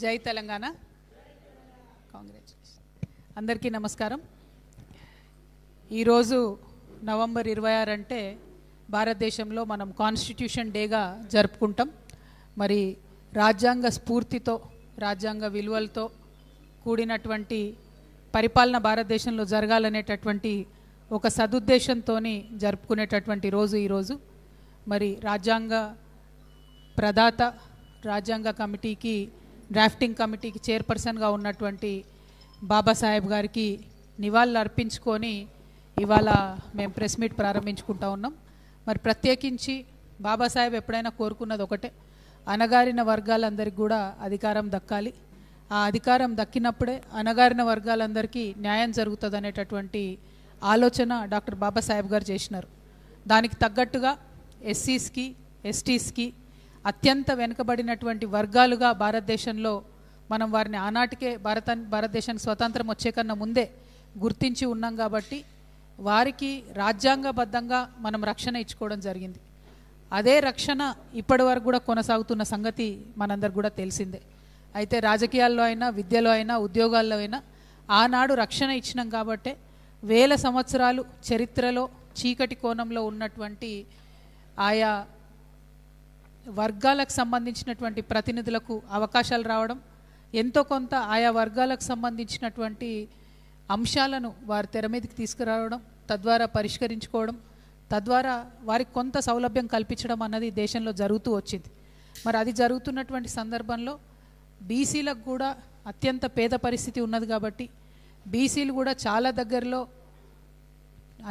జై తెలంగాణ. కాంగ్రాచులేషన్ అందరికీ నమస్కారం. ఈరోజు నవంబర్ ఇరవై ఆరు అంటే భారతదేశంలో మనం కాన్స్టిట్యూషన్ డేగా జరుపుకుంటాం. మరి రాజ్యాంగ స్ఫూర్తితో రాజ్యాంగ విలువలతో కూడినటువంటి పరిపాలన భారతదేశంలో జరగాలనేటటువంటి ఒక సదుద్దేశంతో జరుపుకునేటటువంటి రోజు ఈరోజు. మరి రాజ్యాంగ ప్రదాత రాజ్యాంగ కమిటీకి డ్రాఫ్టింగ్ కమిటీకి చైర్పర్సన్గా ఉన్నటువంటి బాబాసాహెబ్ గారికి నివాళులు అర్పించుకొని ఇవాళ మేము ప్రెస్ మీట్ ప్రారంభించుకుంటా ఉన్నాం. మరి ప్రత్యేకించి బాబాసాహెబ్ ఎప్పుడైనా కోరుకున్నది ఒకటే అణగారిన వర్గాలందరికీ కూడా అధికారం దక్కాలి. ఆ అధికారం దక్కినప్పుడే అణగారిన వర్గాలందరికీ న్యాయం జరుగుతుంది అనేటటువంటి ఆలోచన డాక్టర్ బాబాసాహెబ్ గారు చేసినారు. దానికి తగ్గట్టుగా ఎస్సీస్కి ఎస్టీస్కి అత్యంత వెనుకబడినటువంటి వర్గాలుగా భారతదేశంలో మనం వారిని ఆనాటికే భారత భారతదేశానికి స్వతంత్రం వచ్చే కన్నా ముందే గుర్తించి ఉన్నాం కాబట్టి వారికి రాజ్యాంగబద్ధంగా మనం రక్షణ ఇచ్చుకోవడం జరిగింది. అదే రక్షణ ఇప్పటి వరకు కూడా కొనసాగుతున్న సంగతి మనందరికి కూడా తెలిసిందే. అయితే రాజకీయాల్లో అయినా విద్యలో అయినా ఉద్యోగాల్లో అయినా ఆనాడు రక్షణ ఇచ్చినాం కాబట్టే వేల సంవత్సరాలు చరిత్రలో చీకటి కోణంలో ఉన్నటువంటి ఆయా వర్గాలకు సంబంధించినటువంటి ప్రతినిధులకు అవకాశాలు రావడం ఎంతో కొంత ఆయా వర్గాలకు సంబంధించినటువంటి అంశాలను వారి తెర మీదకి తీసుకురావడం తద్వారా పరిష్కరించుకోవడం తద్వారా వారికి కొంత సౌలభ్యం కల్పించడం అన్నది దేశంలో జరుగుతూ వచ్చింది. మరి అది జరుగుతున్నటువంటి సందర్భంలో బీసీలకు కూడా అత్యంత పేద పరిస్థితి ఉన్నది కాబట్టి బీసీలు కూడా చాలా దగ్గరలో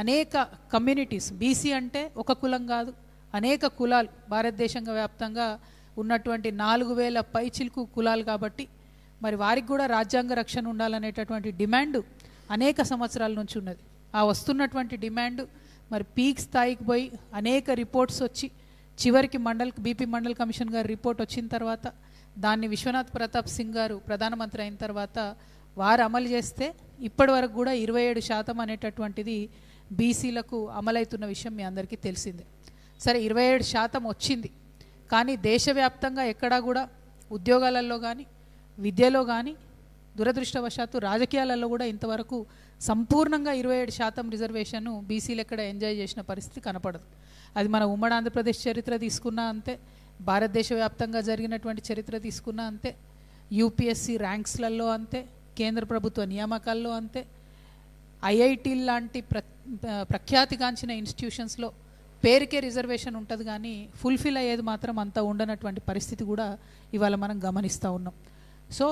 అనేక కమ్యూనిటీస్ బీసీ అంటే ఒక కులం కాదు అనేక కులాలు భారతదేశంగా వ్యాప్తంగా ఉన్నటువంటి నాలుగు వేల పైచిలుకు కులాలు కాబట్టి మరి వారికి కూడా రాజ్యాంగ రక్షణ ఉండాలనేటటువంటి డిమాండ్ అనేక సంవత్సరాల నుంచి ఉన్నది. ఆ వస్తున్నటువంటి డిమాండ్ మరి పీక్ స్థాయికి పోయి అనేక రిపోర్ట్స్ వచ్చి చివరికి మండల్ బీపీ మండల్ కమిషన్ గారి రిపోర్ట్ వచ్చిన తర్వాత దాన్ని విశ్వనాథ్ ప్రతాప్ సింగ్ గారు ప్రధానమంత్రి అయిన తర్వాత వారు అమలు చేస్తే ఇప్పటి వరకు కూడా ఇరవై ఏడు శాతం అనేటటువంటిది బీసీలకు అమలవుతున్న విషయం మీ అందరికీ తెలిసిందే. సరే ఇరవై ఏడు శాతం వచ్చింది. కానీ దేశవ్యాప్తంగా ఎక్కడా కూడా ఉద్యోగాలలో కానీ విద్యలో కానీ దురదృష్టవశాత్తు రాజకీయాలలో కూడా ఇంతవరకు సంపూర్ణంగా ఇరవై ఏడు శాతం రిజర్వేషన్ను బీసీలు ఎక్కడ ఎంజాయ్ చేసిన పరిస్థితి కనపడదు. అది మన ఉమ్మడి ఆంధ్రప్రదేశ్ చరిత్ర తీసుకున్నా అంతే భారతదేశ వ్యాప్తంగా జరిగినటువంటి చరిత్ర తీసుకున్నా అంతే యూపీఎస్సీ ర్యాంక్స్లలో అంతే కేంద్ర ప్రభుత్వ నియామకాల్లో అంతే ఐఐటి లాంటి ప్ర ప్రఖ్యాతిగాంచిన ఇన్స్టిట్యూషన్స్లో పేరుకే రిజర్వేషన్ ఉంటుంది కానీ ఫుల్ఫిల్ అయ్యేది మాత్రం అంత ఉండనటువంటి పరిస్థితి కూడా ఇవాళ మనం గమనిస్తూ ఉన్నాం. సో